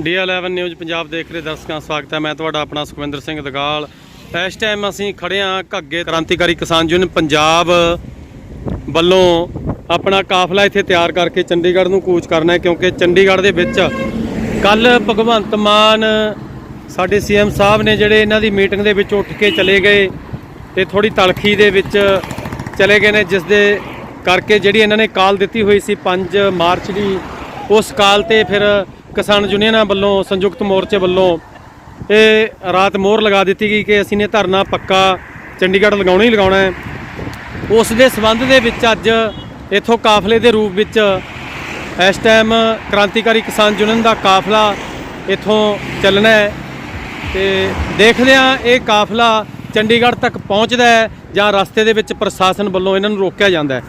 ਡੀ11 news Punjab ਦੇਖ ਰਹੇ ਦਰਸ਼ਕਾਂ ਸਵਾਗਤ ਹੈ। ਮੈਂ ਤੁਹਾਡਾ ਆਪਣਾ ਸੁਖਵਿੰਦਰ ਸਿੰਘ ਦਗਾਲ ਇਸ ਟਾਈਮ ਅਸੀਂ ਖੜੇ ਹਾਂ ਘੱਗੇ ਕ੍ਰਾਂਤੀਕਾਰੀ ਕਿਸਾਨ ਯੂਨੀਅਨ ਪੰਜਾਬ ਵੱਲੋਂ ਆਪਣਾ ਕਾਫਲਾ ਇੱਥੇ ਤਿਆਰ ਕਰਕੇ ਚੰਡੀਗੜ੍ਹ ਨੂੰ ਕੂਚ ਕਰਨਾ ਹੈ, ਕਿਉਂਕਿ ਚੰਡੀਗੜ੍ਹ ਦੇ ਵਿੱਚ ਕੱਲ ਭਗਵੰਤ ਮਾਨ ਸਾਡੇ ਸੀਐਮ ਸਾਹਿਬ ਨੇ ਜਿਹੜੇ ਇਹਨਾਂ ਦੀ ਮੀਟਿੰਗ ਦੇ ਵਿੱਚ ਉੱਠ ਕੇ ਚਲੇ ਗਏ ਤੇ ਥੋੜੀ ਤਲਖੀ ਦੇ ਵਿੱਚ ਚਲੇ ਗਏ ਨੇ, ਜਿਸ ਦੇ ਕਰਕੇ ਜਿਹੜੀ ਇਹਨਾਂ ਨੇ ਕਾਲ ਦਿੱਤੀ ਹੋਈ ਸੀ 5 ਮਾਰਚ ਦੀ, ਉਸ ਕਾਲ ਤੇ ਫਿਰ ਕਿਸਾਨ ਯੂਨੀਅਨਾਂ ਵੱਲੋਂ, ਸੰਯੁਕਤ ਮੋਰਚੇ ਵੱਲੋਂ ਇਹ ਰਾਤ ਮੋਹਰ ਲਗਾ ਦਿੱਤੀ ਗਈ ਕਿ ਅਸੀਂ ਨੇ ਧਰਨਾ ਪੱਕਾ ਚੰਡੀਗੜ੍ਹ ਲਗਾਉਣਾ ਹੀ ਲਗਾਉਣਾ ਹੈ। ਉਸ ਦੇ ਸਬੰਧ ਦੇ ਵਿੱਚ ਅੱਜ ਇਥੋਂ ਕਾਫਲੇ ਦੇ ਰੂਪ ਵਿੱਚ ਇਸ ਟਾਈਮ ਕ੍ਰਾਂਤੀਕਾਰੀ ਕਿਸਾਨ ਯੂਨੀਅਨ ਦਾ ਕਾਫਲਾ ਇਥੋਂ ਚੱਲਣਾ ਹੈ ਤੇ ਦੇਖਦੇ ਹਾਂ ਇਹ ਕਾਫਲਾ ਚੰਡੀਗੜ੍ਹ ਤੱਕ ਪਹੁੰਚਦਾ ਹੈ ਜਾਂ ਰਸਤੇ ਦੇ ਵਿੱਚ ਪ੍ਰਸ਼ਾਸਨ ਵੱਲੋਂ ਇਹਨਾਂ ਨੂੰ ਰੋਕਿਆ ਜਾਂਦਾ ਹੈ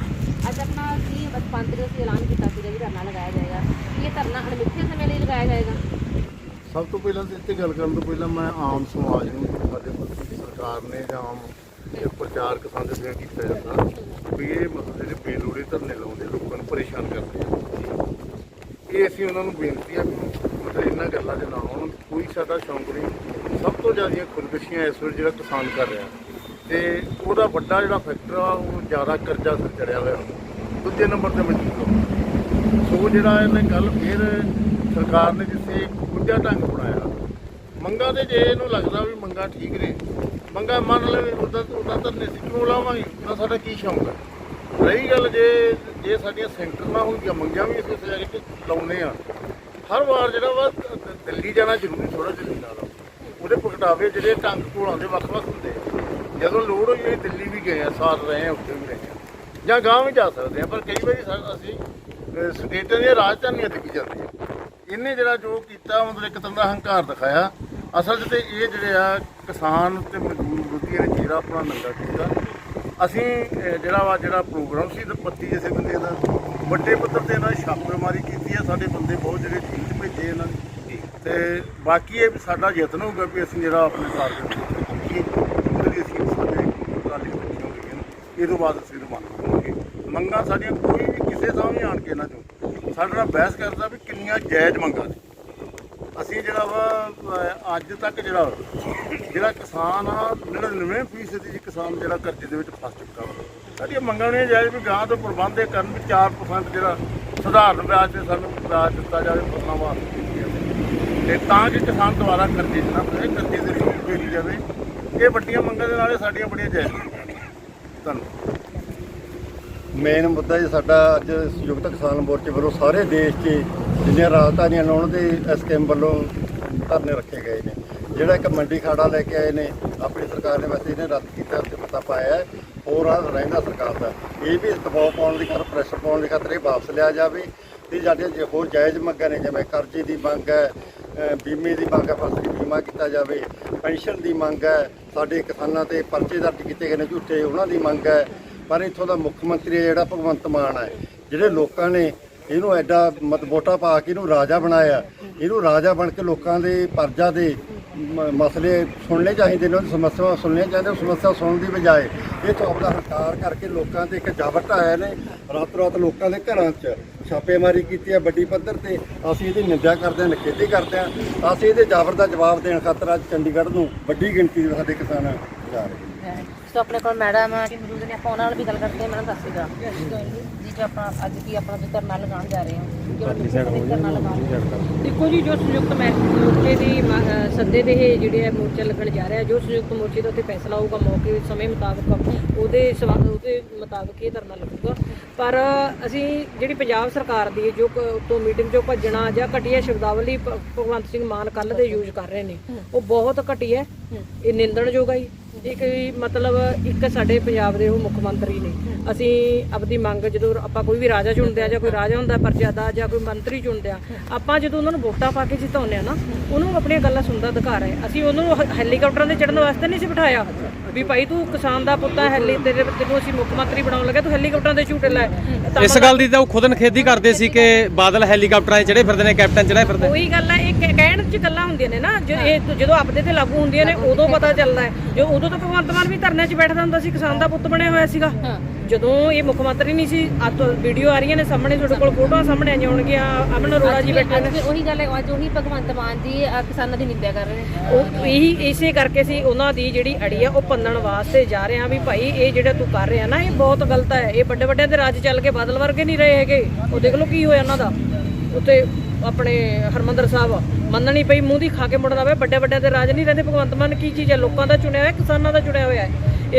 ਅੱਜ ਆਪਣਾ ਕੀ ਪੰਜ ਦਿਵਸ ਐਲਾਨ ਕੀਤਾ ਸੀਗਾ ਵੀ ਧਰਨਾ ਲਗਾਇਆ ਜਾਏਗਾ ਕੀ ਇਹ ਧਰਨਾ ਅਣਮਿੱਥੇ ਸਮੇਂ ਲਈ ਲਗਾਇਆ ਜਾਏਗਾ ਸਭ ਤੋਂ ਪਹਿਲਾਂ ਤਾਂ ਇੱਥੇ ਗੱਲ ਕਰਨ ਤੋਂ ਪਹਿਲਾਂ ਮੈਂ ਆਮ ਸਮਾਜ ਨੂੰ, ਸਾਡੇ ਸਰਕਾਰ ਨੇ ਜਾਂ ਆਮ ਇਹ ਪ੍ਰਚਾਰ ਕਿਸਾਨ ਕੀਤਾ ਜਾਂਦਾ, ਵੀ ਇਹ ਮਤਲਬ ਜਿਹੜੇ ਬੇਲੋੜੇ ਧਰਨੇ ਲਾਉਂਦੇ, ਲੋਕਾਂ ਨੂੰ ਪਰੇਸ਼ਾਨ ਕਰਦੇ ਆ। ਇਹ ਅਸੀਂ ਉਹਨਾਂ ਨੂੰ ਬੇਨਤੀ ਆ ਮਤਲਬ ਇਹਨਾਂ ਗੱਲਾਂ ਦੇ ਨਾ ਆਉਣ, ਕੋਈ ਸਾਡਾ ਸ਼ੌਂਕ ਨਹੀਂ। ਸਭ ਤੋਂ ਜ਼ਿਆਦਾ ਖੁਦਕੁਸ਼ੀਆਂ ਇਸ ਵੇਲੇ ਜਿਹੜਾ ਕਿਸਾਨ ਕਰ ਰਿਹਾ। ਤੇ ਉਹਦਾ ਵੱਡਾ ਜਿਹੜਾ ਫੈਕਟਰ ਆ, ਉਹ ਜ਼ਿਆਦਾ ਕਰਜ਼ਾ ਸਿਰ ਚੜਿਆ ਹੋਇਆ। ਦੂਜੇ ਨੰਬਰ ਤੇ ਮਜ਼ਦੂਰ ਸੋ ਜਿਹੜਾ ਇਹਨੇ ਕੱਲ ਫਿਰ ਸਰਕਾਰ ਨੇ ਜਿੱਥੇ ਦੂਜਾ ਢੰਗ ਬਣਾਇਆ। ਮੰਗਾ ਤੇ ਜੇ ਇਹਨੂੰ ਲੱਗਦਾ ਵੀ ਮੰਗਾ ਠੀਕ ਨੇ, ਮੰਗਾ ਮੰਨ ਲਵੇ ਉਹਦਾ ਉਹਦਾ ਤਾਂ ਧਰਨੇ ਸੀ ਕਿਉਂ ਲਾਵਾਂਗੇ ਤਾਂ ਸਾਡਾ ਕੀ ਸ਼ੌਂਕ ਹੈ? ਰਹੀ ਗੱਲ ਜੇ ਜੇ ਸਾਡੀਆਂ ਸੈਂਟਰ ਨਾ ਹੁੰਦੀਆਂ ਮੰਗੀਆਂ ਵੀ ਅਸੀਂ ਉੱਥੇ ਜਾ ਕੇ ਲਾਉਨੇ ਆ। ਹਰ ਵਾਰ ਜਿਹੜਾ ਵਾ, ਦਿੱਲੀ ਜਾਣਾ ਜ਼ਰੂਰੀ ਥੋੜਾ ਦਿੱਲੀ ਨਾਲ ਉਹਦੇ ਪ੍ਰਗਟਾਵੇ ਜਿਹੜੇ ਢੰਗ ਘੋਲਾਂ ਦੇ ਵੱਖ-ਵੱਖ ਹੁੰਦੇ ਜਦੋਂ ਲੋੜ ਹੋਈ ਅਸੀਂ ਦਿੱਲੀ ਵੀ ਗਏ ਆ ਸਾਥ ਰਹੇ ਆ, ਉੱਥੇ ਵੀ ਰਹੇ ਆ। ਜਾਂ ਗਾਂਵ ਵੀ ਜਾ ਸਕਦੇ ਆ, ਪਰ ਕਈ ਵਾਰੀ ਸਾ- ਅਸੀਂ ਸਟੇਟਾਂ ਦੀਆਂ ਰਾਜਧਾਨੀਆਂ ਤੇ ਵੀ ਜਾਂਦੇ ਆ। ਇਹਨੇ ਜਿਹੜਾ ਜੋ ਕੀਤਾ, ਮਤਲਬ ਇੱਕ ਤਰ੍ਹਾਂ ਦਾ ਹੰਕਾਰ ਦਿਖਾਇਆ। ਅਸਲ 'ਚ ਤੇ ਇਹ ਜਿਹੜੇ ਆ, ਕਿਸਾਨ ਤੇ ਮਜ਼ਦੂਰ ਵਿਰੋਧੀਆਂ ਨੇ ਜਿਹੜਾ ਆਪਣਾ ਨੰਗਾ ਕੀਤਾ। ਅਸੀਂ ਜਿਹੜਾ ਵਾ ਜਿਹੜਾ ਪ੍ਰੋਗਰਾਮ ਸੀ, ਤੇ ਪੱਤੀ ਜਿਸੇ ਬੰਦੇ ਦਾ, ਵੱਡੇ ਪੱਧਰ ਤੇ ਇਹਨਾਂ ਨੇ ਛਾਪੇਮਾਰੀ ਕੀਤੀ ਹੈ ਸਾਡੇ ਬੰਦੇ ਬਹੁਤ ਜਿਹੜੇ ਜੇਲ੍ਹ 'ਚ ਭੇਜੇ ਇਹਨਾਂ ਨੇ। ਤੇ ਬਾਕੀ ਇਹ ਵੀ ਸਾਡਾ ਯਤਨ ਹੋਊਗਾ ਵੀ ਅਸੀਂ ਜਿਹੜਾ ਆਪਣੇ ਟਾਰਗੇਟ ਪਹੁੰਚੀਏ। ਉਹਦੇ ਲਈ ਅਸੀਂ ਸਾਡੇ ਟਰਾਲੀ ਬੱਚੀਆਂ ਹੋਈਆਂ ਨੇ ਇਹ ਤੋਂ ਬਾਅਦ ਅਸੀਂ ਰਵਾਨਾ ਮੰਗਾਂ ਸਾਡੀਆਂ ਕੋਈ ਵੀ ਕਿਸੇ ਸਾਹਮਣੇ ਆਣ ਕੇ ਨਾ ਜੋ ਸਾਡੇ ਨਾਲ ਬਹਿਸ ਕਰਦਾ ਵੀ ਕਿੰਨੀਆਂ ਜਾਇਜ਼ ਮੰਗਾਂ ਨੇ ਅਸੀਂ ਜਿਹੜਾ ਵਾ ਅੱਜ ਤੱਕ ਜਿਹੜਾ ਜਿਹੜਾ ਕਿਸਾਨ ਆ 99% ਜੀ ਕਿਸਾਨ ਜਿਹੜਾ ਕਰਜ਼ੇ ਦੇ ਵਿੱਚ ਫਸ ਚੁੱਕਾ ਵਾ। ਸਾਡੀਆਂ ਮੰਗਾਂ ਨੇ ਜਾਇਜ਼ ਵੀ ਗਾਂ ਤੋਂ ਪ੍ਰਬੰਧ ਇਹ ਕਰਨ ਵੀ 4% ਜਿਹੜਾ ਸਧਾਰਨ ਵਿਆਜ ਤੇ ਸਾਨੂੰ ਵਿਆਜ ਦਿੱਤਾ ਜਾਵੇ, ਫਸਲਾਂ ਵਾਸਤੇ ਤੇ ਤਾਂ ਕਿ ਕਿਸਾਨ ਦੁਬਾਰਾ ਕਰਜ਼ੇ 'ਚ ਨਾ ਫਸੇ ਕਰਜ਼ੇ ਦੇ ਵਿੱਚ ਭੇਜੀ ਜਾਵੇ ਇਹ ਵੱਡੀਆਂ ਮੰਗਾਂ ਦੇ ਨਾਲ ਸਾਡੀਆਂ ਬੜੀਆਂ ਜਾਇਜ਼ ਮੰਗਾਂ ਧੰਨਵਾਦ। ਮੇਨ ਮੁੱਦਾ ਜੀ ਸਾਡਾ ਅੱਜ ਸੰਯੁਕਤ ਕਿਸਾਨ ਮੋਰਚੇ ਵੱਲੋਂ ਸਾਰੇ ਦੇਸ਼ 'ਚ ਜਿੰਨੀਆਂ ਰਾਜਧਾਨੀਆਂ ਲਾਉਣ ਦੇ ਐਸਕੇਐਮ ਵੱਲੋਂ ਧਰਨੇ ਰੱਖੇ ਗਏ ਨੇ ਜਿਹੜਾ ਇੱਕ ਮੰਡੀ ਖਾੜਾ ਲੈ ਕੇ ਆਏ ਨੇ, ਆਪਣੀ ਸਰਕਾਰ ਨੇ ਵੈਸੇ ਇਹਨੇ ਰੱਦ ਕੀਤਾ ਤੇ ਪਤਾ ਪਾਇਆ ਹੈ। ਹੋਰ ਆ ਰਹਿੰਦਾ ਸਰਕਾਰ ਦਾ ਇਹ ਵੀ ਦਬਾਅ ਪਾਉਣ ਦੀ ਖਾਤਰ ਪ੍ਰੈਸ਼ਰ ਪਾਉਣ ਦੀ ਖਾਤਰ ਇਹ ਵਾਪਸ ਲਿਆ ਜਾਵੇ ਤੇ ਜਿਹੜੀਆਂ ਜੇ ਹੋਰ ਜਾਇਜ਼ ਮੰਗਾਂ ਨੇ, ਜਿਵੇਂ ਕਰਜ਼ੇ ਦੀ ਮੰਗ ਹੈ ਬੀਮੇ ਦੀ ਮੰਗ ਹੈ, ਫਸਲ ਬੀਮਾ ਕੀਤਾ ਜਾਵੇ, ਪੈਨਸ਼ਨ ਦੀ ਮੰਗ ਹੈ, ਸਾਡੇ ਕਿਸਾਨਾਂ ਤੇ ਪਰਚੇ ਦਰਜ ਕੀਤੇ ਗਏ ਨੇ, ਝੂਠੇ ਉਹਨਾਂ ਦੀ ਮੰਗ ਹੈ ਪਰ ਇੱਥੋਂ ਦਾ ਮੁੱਖ ਮੰਤਰੀ ਹੈ ਜਿਹੜਾ ਭਗਵੰਤ ਮਾਨ ਹੈ, ਜਿਹੜੇ ਲੋਕਾਂ ਨੇ ਇਹਨੂੰ ਐਡਾ ਮਤ ਵੋਟਾਂ ਪਾ ਕੇ ਇਹਨੂੰ ਰਾਜਾ ਬਣਾਇਆ, ਇਹਨੂੰ ਰਾਜਾ ਬਣ ਕੇ ਲੋਕਾਂ ਦੇ ਪਰਜਾ ਦੇ ਮਸਲੇ ਸੁਣਨੇ ਚਾਹੀਦੇ ਨੇ, ਉਹਦੀ ਸਮੱਸਿਆ ਸੁਣਨੀਆਂ ਚਾਹੀਦੀਆਂ ਸਮੱਸਿਆ ਸੁਣਨ ਦੀ ਬਜਾਏ ਇਹ ਤੋਂ ਆਪਣਾ ਹੰਕਾਰ ਕਰਕੇ ਲੋਕਾਂ ਤੇ ਇੱਕ ਜਾਬਰ ਢਾਇਆ ਨੇ ਰਾਤ ਰਾਤ ਲੋਕਾਂ ਦੇ ਘਰਾਂ 'ਚ ਛਾਪੇਮਾਰੀ ਕੀਤੀ ਹੈ ਵੱਡੀ ਪੱਧਰ ਤੇ, ਅਸੀਂ ਇਹਦੀ ਨਿੰਦਿਆ ਕਰਦੇ ਹਾਂ, ਨਿਖੇਧੀ ਕਰਦੇ ਹਾਂ, ਅਸੀਂ ਇਹਦੇ ਜਾਬਰ ਦਾ ਜਵਾਬ ਦੇਣ ਖਾਤਰ ਅੱਜ ਚੰਡੀਗੜ੍ਹ ਨੂੰ ਵੱਡੀ ਗਿਣਤੀ ਦੇ ਸਾਡੇ ਕਿਸਾਨ ਜਾ ਰਹੇ ਨੇ ਆਪਣੇ ਕੋਲ ਮੈਡਮ ਜੀ ਨੇ ਆਪਾਂ ਉਹਨਾਂ ਨਾਲ ਵੀ ਗੱਲ ਕਰਦੇ ਹਾਂ ਮੈਡਮ ਦੱਸ ਸੀਗਾ ਜੀ ਜੋ ਆਪਾਂ ਅੱਜ ਕੀ ਆਪਣਾ ਜੋ ਧਰਨਾ ਲਗਾਉਣ ਜਾ ਰਹੇ ਹਾਂ ਜੋ ਧਰਨਾ ਲਗਾਉਣ। ਦੇਖੋ ਜੀ ਜੋ ਸੰਯੁਕਤ ਮੋਰਚੇ ਦੀ ਸੱਦੇ ਦੇ ਇਹ ਜਿਹੜੇ ਹੈ ਮੋਰਚਾ ਲੱਗਣ ਜਾ ਰਿਹਾ ਜੋ ਸੰਯੁਕਤ ਮੋਰਚੇ ਦਾ ਉੱਤੇ ਫੈਸਲਾ ਹੋਊਗਾ ਮੌਕੇ ਸਮੇਂ ਮੁਤਾਬਕ ਉਹਦੇ ਉਹਦੇ ਮੁਤਾਬਕ ਇਹ ਧਰਨਾ ਲੱਗੂਗਾ। ਪਰ ਅਸੀਂ ਜਿਹੜੀ ਪੰਜਾਬ ਸਰਕਾਰ ਦੀ ਜੋ ਉੱਤੋਂ ਮੀਟਿੰਗ ਚੋਂ ਭੱਜਣਾ ਜਾਂ ਘਟੀਆ ਸ਼ਬਦਾਵਲੀ ਭਗਵੰਤ ਸਿੰਘ ਮਾਨ ਕੱਲ ਦੇ ਯੂਜ਼ ਕਰ ਰਹੇ ਨੇ ਉਹ ਬਹੁਤ ਘਟੀਆ ਇਹ ਨਿੰਦਣਯੋਗ ਹੈ। ਇੱਕ ਮਤਲਬ ਇੱਕ ਸਾਡੇ ਪੰਜਾਬ ਦੇ ਉਹ ਮੁੱਖ ਮੰਤਰੀ ਨੇ। ਅਸੀਂ ਆਪਦੀ ਮੰਗ ਜਦੋਂ ਆਪਾਂ ਕੋਈ ਵੀ ਰਾਜਾ ਚੁਣਦੇ ਆ ਜਾਂ ਕੋਈ ਰਾਜਾ ਹੁੰਦਾ ਪਰਜਾਦਾ ਜਾਂ ਕੋਈ ਮੰਤਰੀ ਚੁਣਦੇ ਆ, ਆਪਾਂ ਜਦੋਂ ਉਹਨਾਂ ਨੂੰ ਵੋਟਾਂ ਪਾ ਕੇ ਜਿਤਾਉਂਦੇ ਆ ਨਾ, ਉਹਨੂੰ ਆਪਣੀਆਂ ਗੱਲਾਂ ਸੁਣਦਾ ਅਧਿਕਾਰ ਹੈ। ਅਸੀਂ ਉਹਨੂੰ ਹ- ਹੈਲੀਕਾਪਟਰਾਂ ਤੇ ਚੜਨ ਵਾਸਤੇ ਨਹੀਂ ਸੀ ਬਿਠਾਇਆ। ਵੀ ਭਾਈ ਤੂੰ ਕਿਸਾਨ ਦਾ ਪੁੱਤ ਹੈ ਹੈਲੀ ਤੇਰੇ ਤੈਨੂੰ ਅਸੀਂ ਮੁੱਖ ਮੰਤਰੀ ਬਣਾਉਣ ਲੱਗੇ ਤੂੰ ਹੈਲੀਕਾਪਟਰਾਂ ਦੇ ਝੂਟੇ ਲੈ। ਇਸ ਗੱਲ ਦੀ ਤਾਂ ਉਹ ਖੁਦ ਨਖੇਦੀ ਕਰਦੇ ਸੀ ਕਿ ਬਾਦਲ ਹੈਲੀਕਾਪਟਰਾਂ 'ਚ ਚੜੇ ਫਿਰਦੇ ਨੇ ਕੈਪਟਨ ਚੜੇ ਫਿਰਦੇ ਉਹੀ ਗੱਲ ਹੈ ਇਹ ਕਹਿ- ਕਹਿਣ ਚ ਗੱਲਾਂ ਹੁੰਦੀਆਂ ਨੇ ਨਾ ਜੋ ਇਹ ਜਦੋਂ ਆਪਦੇ ਤੇ ਲਾਗੂ ਹੁੰਦੀਆਂ ਨੇ ਉਦੋਂ ਪਤਾ ਚੱਲਦਾ ਹੈ। ਜੋ ਉਦੋਂ ਤਾਂ ਭਗਵੰਤ ਮਾਨ ਵੀ ਧਰਨੇ 'ਚ ਬੈਠਦਾ ਹੁੰਦਾ ਸੀ ਕਿਸਾਨ ਦਾ ਪੁੱਤ ਬਣਿਆ ਹੋਇਆ ਸੀਗਾ। ਜਦੋਂ ਇਹ ਮੁੱਖ ਮੰਤਰੀ ਨਹੀਂ ਸੀ ਅੱਜ ਵੀਡੀਓ ਆ ਰਹੀਆਂ ਨੇ ਸਾਹਮਣੇ ਤੁਹਾਡੇ ਕੋਲ ਫੋਟੋਆਂ ਸਾਹਮਣੇ ਆਈਆਂ ਹੋਣਗੀਆਂ ਅਮਨ ਅਰੋੜਾ ਜੀ ਬੈਠੇ ਨੇ। ਉਹੀ ਗੱਲ ਹੈ ਅੱਜ ਉਹੀ ਭਗਵੰਤ ਮਾਨ ਜੀ ਕਿਸਾਨਾਂ ਦੀ ਨਿੰਦਿਆ ਕਰ ਰਹੇ ਨੇ। ਉਹ ਇਹੀ ਇਸੇ ਕਰਕੇ ਸੀ ਉਹਨਾਂ ਦੀ ਜਿਹੜੀ ਅੜੀ ਆ ਉਹ ਪੰਨਣ ਵਾਸਤੇ ਜਾ ਰਹੇ ਆ ਵੀ ਭਾਈ ਇਹ ਜਿਹੜਾ ਤੂੰ ਕਰ ਰਿਹਾ ਨਾ, ਇਹ ਬਹੁਤ ਗਲਤ ਹੈ। ਇਹ ਵੱਡੇ ਵੱਡਿਆਂ ਦੇ ਰਾਜ ਚੱਲ ਕੇ ਬਾਦਲ ਵਰਗੇ ਨਹੀਂ ਰਹੇ ਹੈਗੇ। ਉਹ ਦੇਖ ਲਓ ਕੀ ਹੋਇਆ ਉਹਨਾਂ ਦਾ। ਉੱਤੇ ਆਪਣੇ ਹਰਮੰਦਰ ਸਾਹਿਬ ਮੰਨਣੀ ਪਈ, ਮੂੰਹ ਦੀ ਖਾ ਕੇ ਮੁੜਨਾ ਵੇ ਵੱਡੇ ਵੱਡਿਆਂ ਦੇ ਰਾਜ ਨਹੀਂ ਰਹਿੰਦੇ। ਭਗਵੰਤ ਮਾਨ ਕੀ ਚੀਜ਼ ਹੈ? ਲੋਕਾਂ ਦਾ ਚੁਣਿਆ ਹੋਇਆ, ਕਿਸਾਨਾਂ ਦਾ ਚੁਣਿਆ ਹੋਇਆ ਹੈ।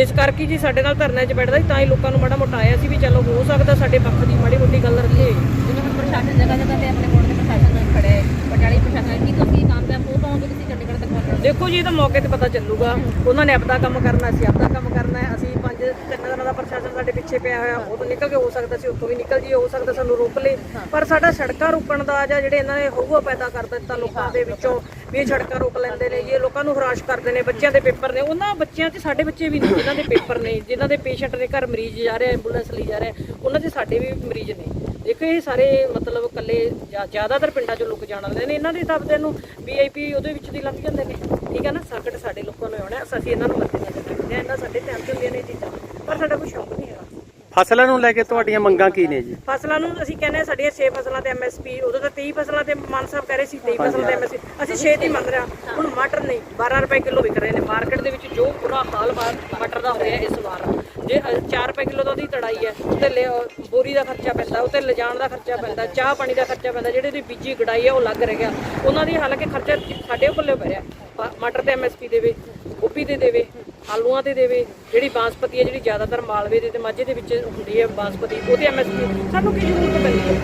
ਇਸ ਕਰਕੇ ਜੀ ਸਾਡੇ ਨਾਲ ਧਰਨੇ 'ਚ ਬੈਠਦਾ ਸੀ, ਤਾਂ ਹੀ ਲੋਕਾਂ ਨੂੰ ਮਾੜਾ ਮੋਟਾ ਆਇਆ ਸੀ ਵੀ ਚਲੋ ਹੋ ਸਕਦਾ ਸਾਡੇ ਪੱਖ ਦੀ ਮਾੜੀ ਮੋਟੀ ਗੱਲ ਰੱਖੇ ਜਿਵੇਂ ਪ੍ਰਸ਼ਾਸਨ ਜਗ੍ਹਾ ਜਗ੍ਹਾ ਤੇ ਆਪਣੇ ਕੋਲ ਦੇ ਪ੍ਰਸ਼ਾਸਨ ਨਾਲ ਖੜੇ ਹੈ। ਪਟਿਆਲੇ ਪ੍ਰਸ਼ਾਸਨ, ਕੀ ਤੁਸੀਂ ਕਾਮਯਾਬ ਹੋ ਪਾਓਗੇ ਤੁਸੀਂ ਚੰਡੀਗੜ੍ਹ ਤੱਕ ਪਹੁੰਚਣ ਦੇਖੋ ਜੀ, ਇਹ ਤਾਂ ਮੌਕੇ ਤੇ ਪਤਾ ਚੱਲੂਗਾ। ਉਹਨਾਂ ਨੇ ਆਪਦਾ ਕੰਮ ਕਰਨਾ, ਅਸੀਂ ਆਪਦਾ ਕੰਮ ਕਰਨਾ ਹੈ। ਅਸੀਂ ਪੰਜ, ਤਿੰਨ ਦਿਨਾਂ ਦਾ ਪ੍ਰਸ਼ਾਸਨ ਸਾਡੇ ਪਿੱਛੇ ਪਿਆ ਹੋਇਆ, ਉਹ ਤੋਂ ਨਿਕਲ ਕੇ ਹੋ ਸਕਦਾ ਸੀ, ਉੱਥੋਂ ਵੀ ਨਿਕਲ ਜੀ ਹੋ ਸਕਦਾ ਸਾਨੂੰ ਰੋਕ ਲੇ। ਪਰ ਸਾਡਾ ਸੜਕਾਂ ਰੋਕਣ ਦਾ ਜਾਂ ਜਿਹੜੇ ਇਹਨਾਂ ਨੇ ਹਊਆ ਪੈਦਾ ਕਰ ਦਿੱਤਾ ਲੋਕਾਂ ਦੇ ਵਿੱਚੋਂ, ਵੀ ਇਹ ਸੜਕਾਂ ਰੋਕ ਲੈਂਦੇ ਨੇ, ਇਹ ਲੋਕਾਂ ਨੂੰ ਹਰਾਸ਼ ਕਰਦੇ ਨੇ, ਬੱਚਿਆਂ ਦੇ ਪੇਪਰ ਨੇ, ਉਹਨਾਂ ਬੱਚਿਆਂ 'ਚ ਸਾਡੇ ਬੱਚੇ ਵੀ ਨੇ, ਜਿਨ੍ਹਾਂ ਦੇ ਪੇਪਰ ਨੇ, ਜਿਨ੍ਹਾਂ ਦੇ ਪੇਸ਼ੈਂਟ ਨੇ ਘਰ ਮਰੀਜ਼ ਜਾ ਰਿਹਾ ਐਂਬੂਲੈਂਸ ਲਈ ਜਾ ਰਿਹਾ ਉਹਨਾਂ 'ਚ ਸਾਡੇ ਵੀ ਮਰੀਜ਼ ਨੇ। ਦੇਖੋ ਇਹ ਸਾਰੇ ਮਤਲਬ ਕੱਲੇ ਜ਼ਿਆ- ਜ਼ਿਆਦਾਤਰ ਪਿੰਡਾਂ 'ਚੋਂ ਲੋਕ ਜਾਣ ਵਾਲੇ ਨੇ ਇਹਨਾਂ ਦੇ ਦਬਦੇ ਨੂੰ ਵੀਆਈਪੀ ਉਹਦੇ ਵਿੱਚ ਦੀ ਲੰਘ ਜਾਂਦੇ ਨੇ। ਠੀਕ ਹੈ ਨਾ? ਸੰਕਟ ਸਾਡੇ ਲੋਕਾਂ ਨੂੰ ਆਉਣਾ ਅਸੀਂ ਇਹਨਾਂ ਨੂੰ ਨਜ਼ਰ ਰੱਖਦੇ ਹਾਂ। ਇਹਨਾਂ ਸਾਡੇ ਧਿਆਨ 'ਚ ਹੁੰਦੀਆਂ ਨੇ ਚੀਜ਼ਾਂ? ਪਰ ਸਾਡਾ ਕੋਈ ਸ਼ੌਕ ਨਹੀਂ ਹੈਗਾ। ਫਸਲਾਂ ਨੂੰ ਲੈ ਕੇ ਤੁਹਾਡੀਆਂ ਮੰਗਾਂ ਕੀ ਨੇ ਜੀ? ਫਸਲਾਂ ਨੂੰ ਅਸੀਂ ਕਹਿੰਦੇ ਹਾਂ ਸਾਡੀਆਂ 6 ਫਸਲਾਂ ਤੇ ਐਮਐਸਪੀ ਉਦੋਂ ਤਾਂ 23 ਫਸਲਾਂ ਤੇ ਮਾਨ ਸਾਹਿਬ ਕਹਿ ਰਹੇ ਸੀ 23 ਫਸਲਾਂ ਤੇ ਐਮਐਸਪੀ ਅਸੀਂ 6 ਦੀ ਮੰਗ ਰਿਹਾ ਹੁਣ ਮਟਰ ਨਹੀਂ 12 ਰੁਪਏ ਕਿਲੋ ਵਿਕ ਰਹੇ ਨੇ। ਮਾਰਕੀਟ ਦੇ ਵਿੱਚ ਜੋ ਬੁਰਾ ਹਾਲ ਮਟਰ ਦਾ ਹੋਇਆ ਇਸ ਵਾਰ। ਜੇ 4 ਰੁਪਏ ਕਿਲੋ ਦਾ ਉਹਦੀ ਤੜਾਈ ਹੈ ਉੱਤੇ ਲਿਆ- ਬੋਰੀ ਦਾ ਖਰਚਾ ਪੈਂਦਾ, ਉੱਤੇ ਲਿਜਾਣ ਦਾ ਖਰਚਾ ਪੈਂਦਾ, ਚਾਹ ਪਾਣੀ ਦਾ ਖਰਚਾ ਪੈਂਦਾ, ਜਿਹੜੇ ਦੀ ਬੀਜੀ ਗੜਾਈ ਹੈ ਉਹ ਲੱਗ ਰਿਹਾ ਉਹਨਾਂ ਦੀ ਹਾਲਾਂਕਿ ਖਰਚਾ ਸਾਡੇ ਉੱਪਰਲੇ ਪੈ ਰਿਹਾ। ਪ- ਮਟਰ ਤੇ ਐਮਐਸਪੀ ਦੇਵੇ, ਗੋਭੀ ਤੇ ਦੇਵੇ ਆਲੂਆਂ ਤੇ ਦੇਵੇ, ਜਿਹੜੀ ਬਾਸਪਤੀ ਹੈ, ਜਿਹੜੀ ਜ਼ਿਆਦਾਤਰ ਮਾਲਵੇ ਦੇ ਤੇ ਮਾਝੇ ਦੇ ਵਿੱਚ ਹੁੰਦੀ ਹੈ ਬਾਸਪਤੀ, ਉਹਦੇ ਐਮਐਸਪੀ ਸਾਨੂੰ ਕੀ ਜ਼ਰੂਰਤ ਪੈਂਦੀ ਹੈ?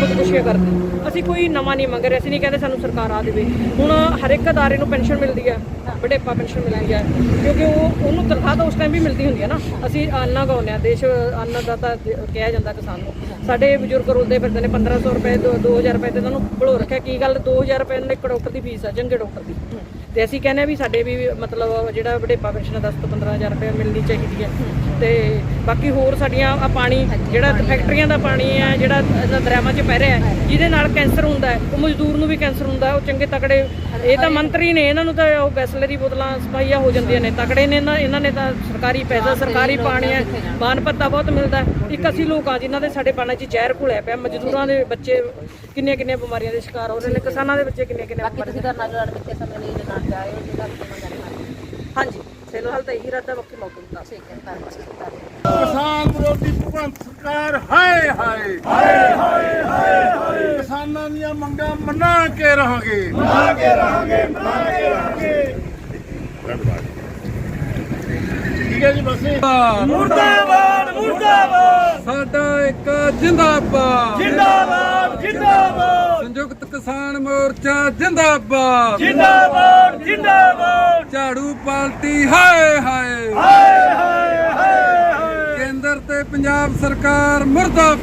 ਖੁਦਕੁਸ਼ੀਆਂ ਕਰਨ ਅਸੀਂ ਕੋਈ ਨਵਾਂ ਨਹੀਂ ਮੰਗ ਰਹੇ, ਅਸੀਂ ਨਹੀਂ ਕਹਿੰਦੇ ਸਾਨੂੰ ਸਰਕਾਰ ਆ ਦੇਵੇ। ਹੁਣ ਹਰ ਇੱਕ ਅਦਾਰੇ ਨੂੰ ਪੈਨਸ਼ਨ ਮਿਲਦੀ ਹੈ ਬੜੇਪਾ ਪੈਨਸ਼ਨ ਮਿਲਦੀ ਹੈ, ਕਿਉਂਕਿ ਉਹ, ਉਹਨੂੰ ਤਨਖਾਹ ਤਾਂ ਉਸ ਟਾਈਮ ਵੀ ਮਿਲਦੀ ਹੁੰਦੀ ਹੈ ਨਾ। ਅਸੀਂ ਅੰਨ ਗਾਉਂਦੇ ਹਾਂ, ਦੇਸ਼ ਅੰਨ ਕਿਹਾ ਜਾਂਦਾ ਕਿਸਾਨ ਨੂੰ। ਸਾਡੇ ਬਜ਼ੁਰਗ ਰੋਲਦੇ ਫਿਰਦੇ ਨੇ 1500 ਰੁਪਏ, ਦੋ- 2000 ਰੁਪਏ ਤੇ ਤੁਹਾਨੂੰ ਨੂੰ ਭਲੋ ਰੱਖਿਆ, ਕੀ ਗੱਲ? 2000 ਰੁਪਏ ਨਾਲ ਇੱਕ ਡਾਕਟਰ ਦੀ ਫੀਸ ਆ ਚੰਗੇ ਡਾਕਟਰ ਦੀ। ਤੇ ਅਸੀਂ ਕਹਿੰਦੇ ਆ ਵੀ ਸਾਡੇ ਵੀ ਮਤਲਬ ਜਿਹੜਾ ਵਡੇਪਾ ਪੈਨਸ਼ਨ ਆ 10 ਤੋਂ 15000 ਰੁਪਏ ਮਿਲਣੀ ਚਾਹੀਦੀ ਹੈ। ਤੇ ਬਾਕੀ ਹੋਰ ਸਾਡੀਆਂ ਆ ਪਾਣੀ, ਜਿਹੜਾ ਫੈਕਟਰੀਆਂ ਦਾ ਪਾਣੀ ਹੈ ਜਿਹੜਾ ਦਰਿਆਵਾਂ 'ਚ ਪੈ ਰਿਹਾ ਹੈ, ਜਿਹਦੇ ਨਾਲ ਕੈਂਸਰ ਹੁੰਦਾ ਹੈ। ਉਹ ਮਜ਼ਦੂਰ ਨੂੰ ਵੀ ਕੈਂਸਰ ਹੁੰਦਾ ਉਹ ਚੰਗੇ ਤਕੜੇ, ਇਹ ਤਾਂ ਮੰਤਰੀ ਨੇ, ਇਹਨਾਂ ਨੂੰ ਤਾਂ ਉਹ ਗੈਸਲਰੀ ਬੋਤਲਾਂ ਸਪਾਈਆਂ ਹੋ ਜਾਂਦੀਆਂ ਨੇ, ਤਕੜੇ ਨੇ ਇਹਨਾਂ ਇਹਨਾਂ ਨੇ ਤਾਂ ਸਰਕਾਰੀ ਪੈਸਾ, ਸਰਕਾਰੀ ਪਾਣੀ ਹੈ ਮਾਨ ਪੱਤਾ ਬਹੁਤ ਮਿਲਦਾ ਇੱਕ ਅਸੀਂ ਲੋਕ ਆ ਜਿਨ੍ਹਾਂ ਦੇ ਸਾਡੇ ਪਾਣੀ 'ਚ ਜ਼ਹਿਰ ਘੁਲਿਆ ਪਿਆ ਮਜ਼ਦੂਰਾਂ ਦੇ ਬੱਚੇ ਕਿੰਨੀਆਂ ਕਿੰਨੀਆਂ ਬਿਮਾਰੀਆਂ ਦੇ ਸ਼ਿਕਾਰ ਹੋ ਰਹੇ ਨੇ ਕਿਸਾਨਾਂ ਦੇ ਬੱਚੇ ਕਿੰਨੀਆਂ ਕਿੰਨੀਆਂ ਬਾਕੀ ਤੁਸੀਂ ਧਰਨਾ ਜੋੜ ਕਿੱਥੇ ਸਮੇਂ ਲਈ ਨਾਲ ਜਾ ਰਹੇ ਹੋ ਜੀ ਗੱਲ ਮੰਗਾਂ ਹਾਂਜੀ ਫਿਲਹਾਲ ਤਾਂ ਇਹੀ ਰੱਦਾ ਬਾਕੀ ਮੌਕੇ ਦਿੱਤਾ ਠੀਕ ਹੈ ਧੰਨਵਾਦ ਧੰਨਵਾਦ। ਕਿਸਾਨ ਵਿਰੋਧੀ ਭਗਵੰਤ ਸਰਕਾਰ ਹਾਏ ਹਾਏ ਹਾਏ ਹਾਏ ਹਾਏ ਕਿਸਾਨਾਂ ਦੀਆਂ ਮੰਗਾਂ ਮੰਨਾ ਕੇ ਰਹਾਂਗੇ। ਮੰਨਾ ਕੇ ਰਹਾਂਗੇ ਮੰਨਾ ਕੇ ਰਹਾਂਗੇ। ਠੀਕ ਹੈ ਜੀ ਬਸ ਮੁਰਦਾਬਾਦ! ਮੁਰਦਾਬਾਦ ਸਾਡਾ ਇੱਕ ਜਿੰਦਾਬਾਦ। ਜਿੰਦਾਬਾਦ ਜਿੰਦਾਬਾਦ। ਸੰਯੁਕਤ ਕਿਸਾਨ ਮੋਰਚਾ ਜਿੰਦਾਬਾਦ। ਜਿੰਦਾਬਾਦ ਜਿੰਦਾਬਾਦ। ਝਾੜੂ ਪਾਰਟੀ ਹਾਏ ਹਾਏ। ਹਾਏ ਹਾਏ ਹਾਏ ਹਾਏ। ਕੇਂਦਰ ਤੇ ਪੰਜਾਬ ਸਰਕਾਰ ਮੁਰਦਾਬਾਦ।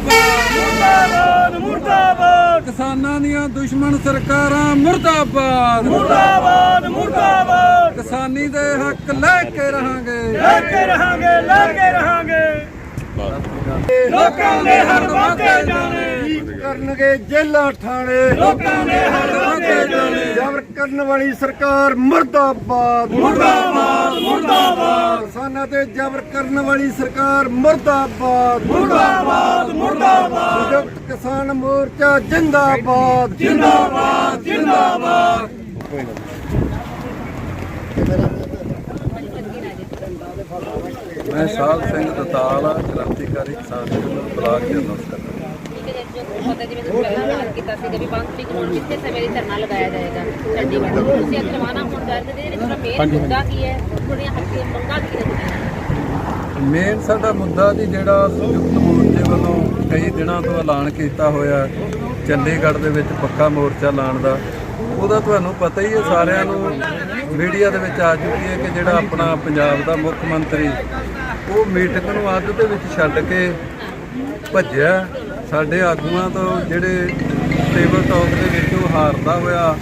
ਮੁਰਦਾਬਾਦ ਮੁਰਦਾਬਾਦ। ਕਿਸਾਨਾਂ ਦੀਆਂ ਦੁਸ਼ਮਣ ਸਰਕਾਰਾਂ ਮੁਰਦਾਬਾਦ। ਮੁਰਦਾਬਾਦ ਮੁਰਦਾਬਾਦ। ਕਿਸਾਨੀ ਦੇ ਹੱਕ ਲੈ ਕੇ ਰਹਾਂਗੇ। ਲੈ ਕੇ ਰਹਾਂਗੇ ਲੈ ਕੇ ਰਹਾਂਗੇ। ਲੋਕਾਂ ਦੇ ਹੱਕ ਵਾਕੇ ਜਾਣੇ। ਕੀ ਕਰਨਗੇ ਜੇਲਾਂ ਠਾਣੇ। ਲੋਕਾਂ ਦੇ ਹੱਕ ਵਾਕੇ ਜਾਣੇ। ਜ਼ਬਰ ਕਰਨ ਵਾਲੀ ਸਰਕਾਰ ਮੁਰਦਾਬਾਦ। ਮੁਰਦਾਬਾਦ ਮੁਰਦਾਬਾਦ। ਕਿਸਾਨਾਂ ਤੇ ਜ਼ਬਰ ਕਰਨ ਵਾਲੀ ਸਰਕਾਰ ਮੁਰਦਾਬਾਦ। ਮੁਰਦਾਬਾਦ ਮੁਰਦਾਬਾਦ। ਸੰਯੁਕਤ ਕਿਸਾਨ ਮੋਰਚਾ ਜਿੰਦਾਬਾਦ। ਜਿੰਦਾਬਾਦ ਜਿੰਦਾਬਾਦ। ਮੈਂ ਸਾਹਿਬ ਸਿੰਘ ਦਤਾਲ ਕ੍ਰਾਂਤੀਕਾਰੀ ਕਿਸਾਨ ਯੂਨੀਅਨ ਬਲਾਕ ਜਨਰਲ ਸਕੱਤਰ ਠੀਕ ਹੈ ਜੀ ਜੋ ਪਤਾ ਜਿਵੇਂ ਤੁਸੀਂ ਪਹਿਲਾਂ ਐਲਾਨ ਕੀਤਾ ਸੀ ਕਿ ਵੀ 5 ਤਰੀਕ ਨੂੰ ਕਿੱਥੇ ਸਮੇਂ ਲਈ ਧਰਨਾ ਲਗਾਇਆ ਜਾਏਗਾ? ਚੰਡੀਗੜ੍ਹ ਤੁਸੀਂ ਅੱਜ ਰਵਾਨਾ ਹੋਣ ਜਾ ਰਹੇ ਤੇ ਇਹਦੇ ਵਿੱਚ ਮੇਨ ਮੁੱਦਾ ਕੀ ਹੈ? ਤੁਹਾਡੀਆਂ ਹੱਕੀ ਮੰਗਾਂ ਕੀ ਨੇ ਤੁਹਾਡੀਆਂ? ਮੇਨ ਸਾਡਾ ਮੁੱਦਾ ਜੀ ਜਿਹੜਾ ਸੰਯੁਕਤ ਮੋਰਚੇ ਵੱਲੋਂ ਕਈ ਦਿਨਾਂ ਤੋਂ ਐਲਾਨ ਕੀਤਾ ਹੋਇਆ ਚੰਡੀਗੜ੍ਹ ਦੇ ਵਿੱਚ ਪੱਕਾ ਮੋਰਚਾ ਲਾਉਣ ਦਾ। ਉਹਦਾ ਤੁਹਾਨੂੰ ਪਤਾ ਹੀ ਹੈ, ਸਾਰਿਆਂ ਨੂੰ ਮੀਡੀਆ ਦੇ ਵਿੱਚ ਆ ਚੁੱਕੀ ਹੈ ਕਿ ਜਿਹੜਾ ਆਪਣਾ ਪੰਜਾਬ ਦਾ ਮੁੱਖ ਮੰਤਰੀ, ਉਹ ਮੀਟਿੰਗ ਨੂੰ ਅੱਧ ਦੇ ਵਿੱਚ ਛੱਡ ਕੇ ਭੱਜਿਆ। ਸਾਡੇ ਆਗੂਆਂ ਤੋਂ ਜਿਹੜੇ ਟੇਬਲ ਟਾਕ ਦੇ ਵਿੱਚ ਉਹ ਹਾਰਦਾ ਹੋਇਆ,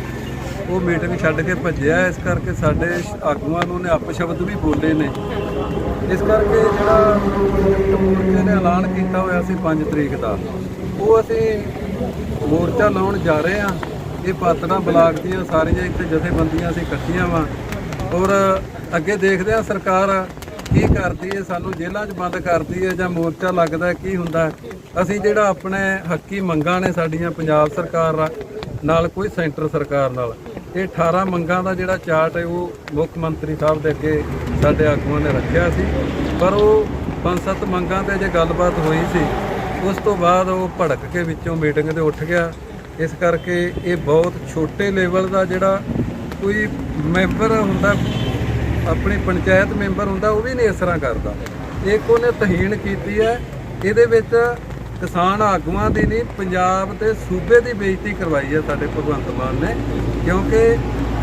ਉਹ ਮੀਟਿੰਗ ਛੱਡ ਕੇ ਭੱਜਿਆ। ਇਸ ਕਰਕੇ ਸਾਡੇ ਆਗੂਆਂ ਨੂੰ ਨੇ ਅਪਸ਼ਬਦ ਵੀ ਬੋਲੇ ਨੇ। ਇਸ ਕਰਕੇ ਜਿਹੜਾ ਮੋਰਚੇ ਨੇ ਐਲਾਨ ਕੀਤਾ ਹੋਇਆ ਸੀ 5 ਤਰੀਕ ਦਾ, ਉਹ ਅਸੀਂ ਮੋਰਚਾ ਲਾਉਣ ਜਾ ਰਹੇ ਹਾਂ। ਇਹ ਪਾਤੜਾ ਬਲਾਕ ਦੀਆਂ ਸਾਰੀਆਂ ਇੱਥੇ ਜਥੇਬੰਦੀਆਂ ਅਸੀਂ ਇਕੱਠੀਆਂ ਵਾਂ। ਔਰ ਅੱਗੇ ਦੇਖਦੇ ਹਾਂ ਸਰਕਾਰ ਕੀ ਕਰਦੀ ਹੈ, ਸਾਨੂੰ ਜੇਲ੍ਹਾਂ 'ਚ ਬੰਦ ਕਰਦੀ ਹੈ ਜਾਂ ਮੋਰਚਾ ਲੱਗਦਾ ਕੀ ਹੁੰਦਾ ਅਸੀਂ ਜਿਹੜਾ ਆਪਣੇ ਹੱਕੀ ਮੰਗਾਂ ਨੇ ਸਾਡੀਆਂ ਪੰਜਾਬ ਸਰਕਾਰ ਨਾਲ ਕੋਈ ਸੈਂਟਰ ਸਰਕਾਰ ਨਾਲ, ਇਹ 18 ਮੰਗਾਂ ਦਾ ਜਿਹੜਾ ਚਾਰਟ ਹੈ, ਉਹ ਮੁੱਖ ਮੰਤਰੀ ਸਾਹਿਬ ਦੇ ਅੱਗੇ ਸਾਡੇ ਆਗੂਆਂ ਨੇ ਰੱਖਿਆ ਸੀ। ਪਰ ਉਹ ਪੰਜ ਸੱਤ ਮੰਗਾਂ ਤੇ ਜੇ ਗੱਲਬਾਤ ਹੋਈ ਸੀ। ਉਸ ਤੋਂ ਬਾਅਦ ਉਹ ਭੜਕ ਕੇ ਵਿੱਚੋਂ ਮੀਟਿੰਗ ਤੇ ਉੱਠ ਗਿਆ। ਇਸ ਕਰਕੇ ਇਹ ਬਹੁਤ ਛੋਟੇ ਲੈਵਲ ਦਾ ਜਿਹੜਾ ਕੋਈ ਮੈਂਬਰ ਹੁੰਦਾ, ਆਪਣੀ ਪੰਚਾਇਤ ਮੈਂਬਰ ਹੁੰਦਾ, ਉਹ ਵੀ ਨਹੀਂ ਇਸ ਤਰ੍ਹਾਂ ਕਰਦਾ। ਇੱਕ ਉਹਨੇ ਤਹੀਨ ਕੀਤੀ ਹੈ, ਇਹਦੇ ਵਿੱਚ ਕਿਸਾਨ ਆਗੂਆਂ ਦੀ ਨਹੀਂ, ਪੰਜਾਬ ਤੇ ਸੂਬੇ ਦੀ ਬੇਇੱਜ਼ਤੀ ਕਰਵਾਈ ਹੈ ਸਾਡੇ ਭਗਵੰਤ ਮਾਨ ਨੇ, ਕਿਉਂਕਿ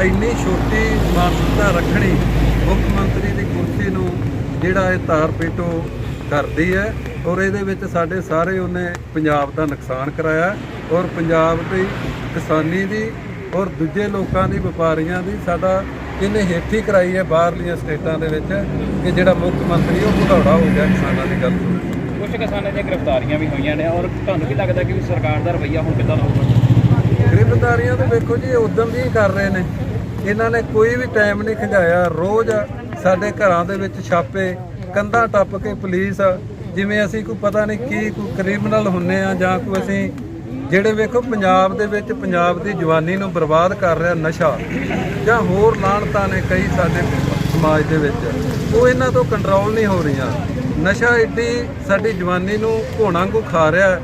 ਇੰਨੀ ਛੋਟੀ ਮਾਨਸਿਕਤਾ ਰੱਖਣੀ ਮੁੱਖ ਮੰਤਰੀ ਦੀ ਕੁਰਸੀ ਨੂੰ ਜਿਹੜਾ ਇਹ ਤਾਰ ਪੇਟੋ ਕਰਦੀ ਹੈ ਔਰ ਇਹਦੇ ਵਿੱਚ ਸਾਡੇ ਸਾਰੇ ਉਹਨੇ ਪੰਜਾਬ ਦਾ ਨੁਕਸਾਨ ਕਰਾਇਆ ਔਰ ਪੰਜਾਬ ਦੀ ਕਿਸਾਨੀ ਦੀ ਔਰ ਦੂਜੇ ਲੋਕਾਂ ਦੀ ਵਪਾਰੀਆਂ ਦੀ ਸਾਡਾ ਇਹਨੇ ਹੇਠੀ ਕਰਾਈ ਹੈ ਬਾਹਰਲੀਆਂ ਸਟੇਟਾਂ ਦੇ ਵਿੱਚ ਕਿ ਜਿਹੜਾ ਮੁੱਖ ਮੰਤਰੀ ਉਹ ਭੁਲੌੜਾ ਹੋ ਗਿਆ ਕਿਸਾਨਾਂ ਦੀ ਗੱਲ। ਕੁਝ ਕਿਸਾਨਾਂ ਦੀਆਂ ਗ੍ਰਿਫਤਾਰੀਆਂ ਵੀ ਹੋਈਆਂ ਨੇ ਔਰ ਤੁਹਾਨੂੰ ਕੀ ਲੱਗਦਾ ਕਿ ਵੀ ਸਰਕਾਰ ਦਾ ਰਵੱਈਆ ਹੁਣ ਕਿੱਦਾਂ ਹੋਊਗਾ? ਗ੍ਰਿਫਤਾਰੀਆਂ ਤਾਂ ਵੇਖੋ ਜੀ ਉਦੋਂ ਹੀ ਕਰ ਰਹੇ ਨੇ। ਇਹਨਾਂ ਨੇ ਕੋਈ ਵੀ ਟਾਈਮ ਨਹੀਂ ਖੰਗਾਇਆ ਰੋਜ਼ ਸਾਡੇ ਘਰਾਂ ਦੇ ਵਿੱਚ ਛਾਪੇ ਕੰਧਾਂ ਟੱਪ ਕੇ ਪੁਲਿਸ, ਜਿਵੇਂ ਅਸੀਂ ਕੋਈ ਪਤਾ ਨਹੀਂ ਕੀ ਕੋਈ ਕ੍ਰਿਮੀਨਲ ਹੁੰਨੇ ਆ ਜਾਂ ਕੋਈ ਅਸੀਂ ਜਿਹੜੇ ਵੇਖੋ ਪੰਜਾਬ ਦੇ ਵਿੱਚ ਪੰਜਾਬ ਦੀ ਜਵਾਨੀ ਨੂੰ ਬਰਬਾਦ ਕਰ ਰਿਹਾ ਨਸ਼ਾ ਜਾਂ ਹੋਰ ਲਾਣਤਾਂ ਨੇ ਕਈ ਸਾਡੇ ਸਮਾਜ ਦੇ ਵਿੱਚ, ਉਹ ਇਹਨਾਂ ਤੋਂ ਕੰਟਰੋਲ ਨਹੀਂ ਹੋ ਰਹੀਆਂ। ਨਸ਼ਾ ਇੱਡੀ ਸਾਡੀ ਜਵਾਨੀ ਨੂੰ ਘੋਣਾ ਵਾਂਗੂ ਖਾ ਰਿਹਾ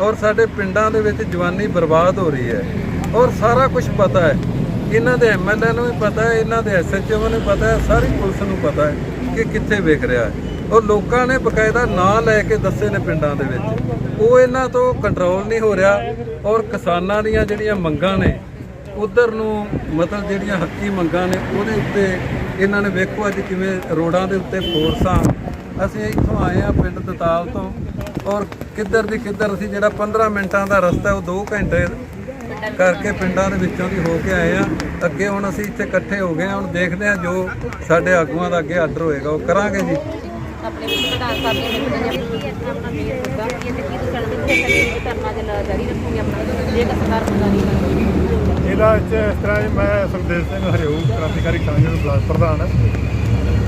ਔਰ ਸਾਡੇ ਪਿੰਡਾਂ ਦੇ ਵਿੱਚ ਜਵਾਨੀ ਬਰਬਾਦ ਹੋ ਰਹੀ ਹੈ। ਔਰ ਸਾਰਾ ਕੁਝ ਪਤਾ ਹੈ। ਇਹਨਾਂ ਦੇ ਐਮਐਲਏ ਨੂੰ ਵੀ ਪਤਾ ਹੈ, ਇਹਨਾਂ ਦੇ ਐਸਐਚਓ ਨੂੰ ਪਤਾ ਹੈ, ਸਾਰੀ ਪੁਲਿਸ ਨੂੰ ਪਤਾ ਹੈ। ਕਿ ਕਿੱਥੇ ਵੇਖ ਰਿਹਾ ਹੈ। ਔਰ ਲੋਕਾਂ ਨੇ ਬਕਾਇਦਾ ਨਾਂ ਲੈ ਕੇ ਦੱਸੇ ਨੇ ਪਿੰਡਾਂ ਦੇ ਵਿੱਚ। ਉਹ ਇਹਨਾਂ ਤੋਂ ਕੰਟਰੋਲ ਨਹੀਂ ਹੋ ਰਿਹਾ ਔਰ ਕਿਸਾਨਾਂ ਦੀਆਂ ਜਿਹੜੀਆਂ ਮੰਗਾਂ ਨੇ, ਉਧਰ ਨੂੰ ਮਤਲਬ ਜਿਹੜੀਆਂ ਹੱਕੀ ਮੰਗਾਂ ਨੇ, ਉਹਦੇ ਉੱਤੇ ਇਹਨਾਂ ਨੇ ਵੇਖੋ ਅੱਜ ਕਿਵੇਂ ਰੋਡਾਂ ਦੇ ਉੱਤੇ ਫੋਰਸਾਂ ਅਸੀਂ ਇੱਥੋਂ ਆਏ ਆ ਪਿੰਡ ਦਤਾਲ ਤੋਂ ਔਰ ਕਿੱਧਰ ਦੀ ਕਿੱਧਰ ਅਸੀਂ ਜਿਹੜਾ 15 ਮਿੰਟਾਂ ਦਾ ਰਸਤਾ ਉਹ 2 ਘੰਟੇ ਕਰਕੇ ਪਿੰਡਾਂ ਦੇ ਵਿੱਚੋਂ ਦੀ ਹੋ ਕੇ ਆਏ ਆ। ਅੱਗੇ ਹੁਣ ਅਸੀਂ ਇੱਥੇ ਇਕੱਠੇ ਹੋ ਗਏ ਆ। ਹੁਣ ਦੇਖਦੇ ਆ ਜੋ ਸਾਡੇ ਆਗੂਆਂ ਦਾ ਅੱਗੇ ਆਰਡਰ ਹੋਏਗਾ। ਉਹ ਕਰਾਂਗੇ ਜੀ। ਆਪਣੇ ਵਿੱਚ ਪ੍ਰਧਾਨ ਸਾਹਿਬ ਨੇ ਮੈਨੂੰ ਜਦ ਕੀ ਇੱਥੇ ਆਪਣਾ ਮੇਲ ਹੁੰਦਾ ਕੀ ਤੇ ਕੀ ਤੁਸੀਂ ਸਾਨੂੰ ਕਿੱਥੇ ਕਰੀ ਧਰਨਾ ਦੇ ਨਾਲ ਜਾਰੀ ਰੱਖੋਗੇ ਆਪਣਾ ਜੇ ਸਰਕਾਰ ਪਤਾ ਨਹੀਂ ਕਰਦੀ ਇਹਦਾ ਵਿੱਚ ਇਸ ਤਰ੍ਹਾਂ ਹੀ ਮੈਂ ਸੁਖਦੇਵ ਸਿੰਘ ਹਰਿਓ ਕ੍ਰਾਂਤੀਕਾਰੀ ਯੂਨੀਅਨ ਬਲਾਕ ਪ੍ਰਧਾਨ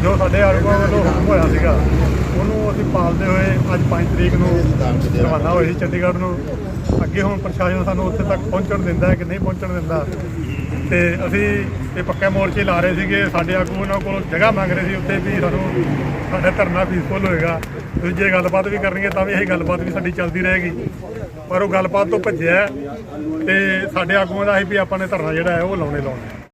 ਜੋ ਸਾਡੇ ਆਗੂਆਂ ਵੱਲੋਂ ਹੁਕਮ ਹੋਇਆ ਸੀਗਾ, ਉਹਨੂੰ ਅਸੀਂ ਪਾਲਦੇ ਹੋਏ ਅੱਜ 5 ਤਰੀਕ ਨੂੰ ਰਵਾਨਾ ਹੋਏ ਸੀ ਚੰਡੀਗੜ੍ਹ ਨੂੰ। ਅੱਗੇ ਹੁਣ ਪ੍ਰਸ਼ਾਸਨ ਸਾਨੂੰ ਉੱਥੇ ਤੱਕ ਪਹੁੰਚਣ ਦਿੰਦਾ ਹੈ ਕਿ ਨਹੀਂ ਪਹੁੰਚਣ ਦਿੰਦਾ। ਤੇ ਅਸੀਂ ਇਹ ਪੱਕੇ ਮੋਰਚੇ ਲਾ ਰਹੇ ਸੀਗੇ, ਸਾਡੇ ਆਗੂ ਉਹਨਾਂ ਕੋਲ ਜਗ੍ਹਾ ਮੰਗ ਰਹੇ ਸੀ ਉੱਥੇ ਵੀ ਸਾਨੂੰ ਸਾਡਾ ਧਰਨਾ ਪੀਸਫੁਲ ਹੋਏਗਾ। ਦੂਜੇ ਗੱਲਬਾਤ ਵੀ ਕਰਨਗੇ ਤਾਂ ਵੀ ਇਹ ਗੱਲਬਾਤ ਵੀ ਸਾਡੀ ਚੱਲਦੀ ਰਹੇਗੀ। ਪਰ ਉਹ ਗੱਲਬਾਤ ਤੋਂ ਭੱਜਿਆ ਤੇ ਸਾਡੇ ਆਗੂਆਂ ਦਾ ਸੀ ਵੀ ਆਪਾਂ ਨੇ ਧਰਨਾ ਜਿਹੜਾ ਹੈ ਉਹ ਲਾਉਣੇ ਲਾਉਣਾ